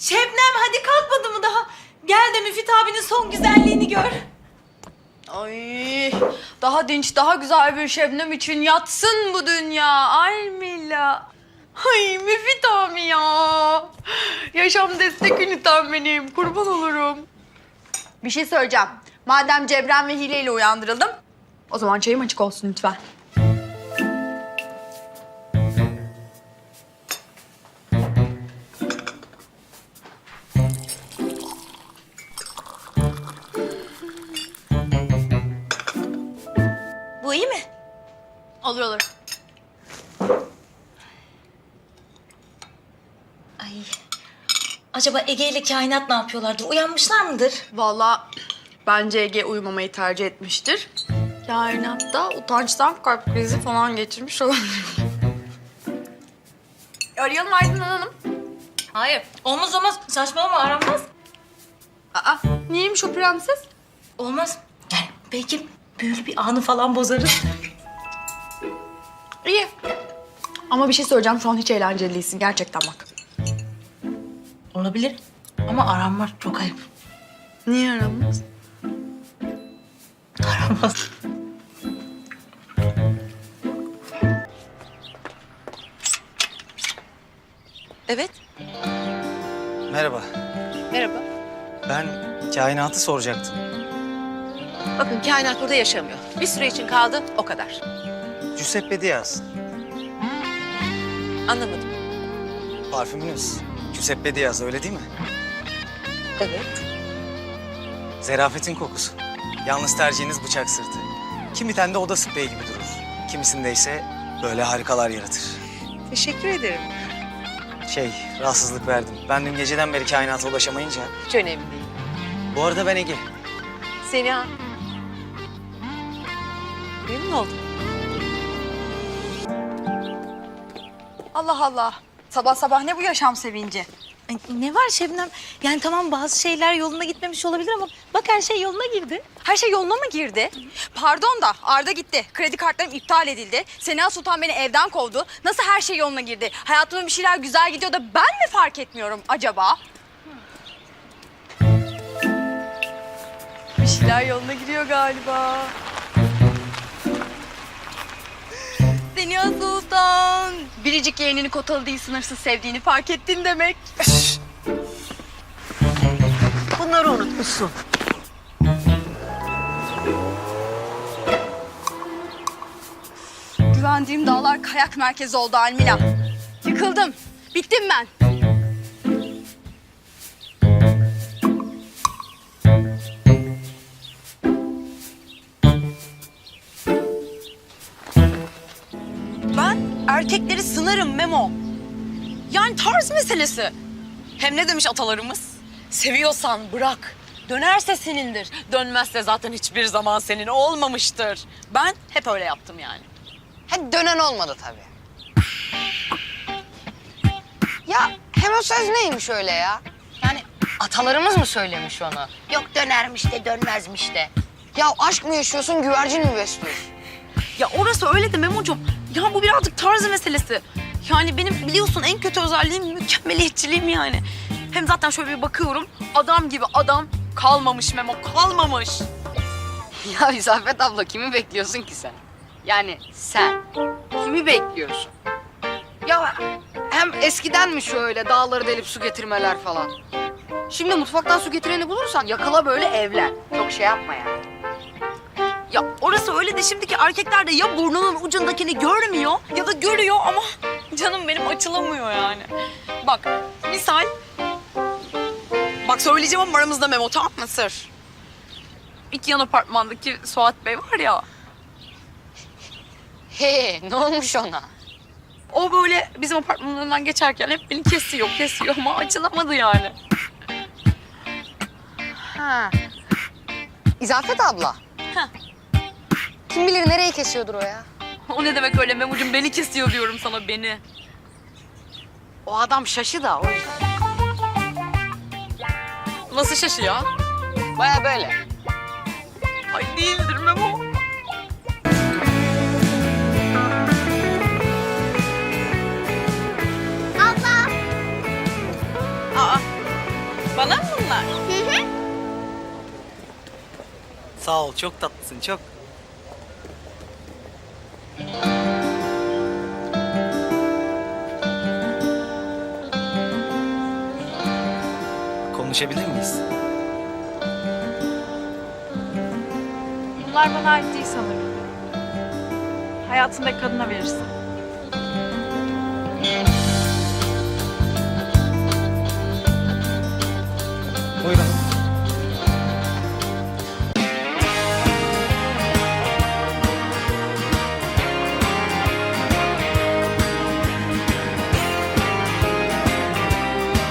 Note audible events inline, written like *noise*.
Şebnem hadi kalkmadı mı daha? Gel de Müfit abinin son güzelliğini gör. Ay daha dinç, daha güzel bir Şebnem için yatsın bu dünya. Ay Mila. Ay Müfit abi ya. Yaşam destek ünitem benim. Kurban olurum. Bir şey söyleyeceğim. Madem Cebren ve Hile ile uyandırıldım. O zaman çayım açık olsun lütfen. Bu iyi mi? Olur olur. Ay. Acaba Ege ile kainat ne yapıyorlardır? Uyanmışlar mıdır? Vallahi bence Ege uyumamayı tercih etmiştir. Kainatta utançtan kalp krizi falan geçirmiş olabilir. *laughs* Arayalım Aydın Hanım. Hayır. Olmaz olmaz. Saçmalama aranmaz. Aa, niyeymiş o prenses? Olmaz. Yani belki büyülü bir anı falan bozarız. İyi. Ama bir şey söyleyeceğim. Şu an hiç eğlenceli değilsin. Gerçekten bak. Olabilir. Ama aranmaz. Çok ayıp. Niye aramaz? Aranmaz. Evet. Merhaba. Merhaba. Ben kainatı soracaktım. Bakın kainat burada yaşamıyor. Bir süre için kaldı o kadar. Giuseppe Diaz. Anlamadım. Parfümünüz. Giuseppe Diaz öyle değil mi? Evet. Zerafetin kokusu. Yalnız tercihiniz bıçak sırtı. Kimi tende oda spreyi gibi durur. Kimisinde ise böyle harikalar yaratır. Teşekkür ederim. Şey, rahatsızlık verdim. Ben dün geceden beri kainata ulaşamayınca. Hiç önemli değil. Bu arada ben Ege. Seniha. Memnun oldum. Allah Allah. Sabah sabah ne bu yaşam sevinci? Ay, ne var Şebnem? Yani tamam bazı şeyler yoluna gitmemiş olabilir ama bak her şey yoluna girdi. Her şey yoluna mı girdi? Pardon da Arda gitti. Kredi kartlarım iptal edildi. Sena Sultan beni evden kovdu. Nasıl her şey yoluna girdi? Hayatımda bir şeyler güzel gidiyor da ben mi fark etmiyorum acaba? Bir şeyler yoluna giriyor galiba. Biricik yeğenini kotalı değil sınırsız sevdiğini fark ettin demek. Bunları unutmuşsun. Güvendiğim dağlar kayak merkezi oldu Almila. Yıkıldım. Bittim ben. Ben sınarım Memo. Yani tarz meselesi. Hem ne demiş atalarımız? Seviyorsan bırak. Dönerse senindir. Dönmezse zaten hiçbir zaman senin olmamıştır. Ben hep öyle yaptım yani. Hadi dönen olmadı tabii. Ya hem o söz neymiş öyle ya? Yani atalarımız mı söylemiş onu? Yok dönermiş de dönmezmiş de. Ya aşk mı yaşıyorsun güvercin mi besliyorsun? Ya orası öyle de Memo'cum. Ya bu birazcık tarzı meselesi. Yani benim biliyorsun en kötü özelliğim mükemmeliyetçiliğim yani. Hem zaten şöyle bir bakıyorum. Adam gibi adam kalmamış Memo, kalmamış. *laughs* Ya İzafet abla kimi bekliyorsun ki sen? Yani sen kimi bekliyorsun? Ya hem eskiden mi şöyle dağları delip su getirmeler falan? Şimdi mutfaktan su getireni bulursan yakala böyle evlen. Çok şey yapma yani. Ya orası öyle de şimdiki erkekler de ya burnunun ucundakini görmüyor ya da görüyor ama canım benim açılamıyor yani. Bak misal. Bak söyleyeceğim ama aramızda Memo tamam mı sır? İlk yan apartmandaki Suat Bey var ya. He ne olmuş ona? O böyle bizim apartmanın önünden geçerken hep beni kesiyor, kesiyor ama açılamadı yani. Ha. İzafet abla. Heh. Kim bilir nereyi kesiyordur o ya? *laughs* O ne demek öyle Memucum beni kesiyor diyorum sana beni. O adam şaşı da o. Nasıl şaşı ya? Baya böyle. Ay değildir Memo. Abla. Aa, bana mı bunlar? Sağ ol çok tatlısın çok. Konuşabilir miyiz? Bunlar bana ait değil sanırım. Hayatındaki kadına verirsin.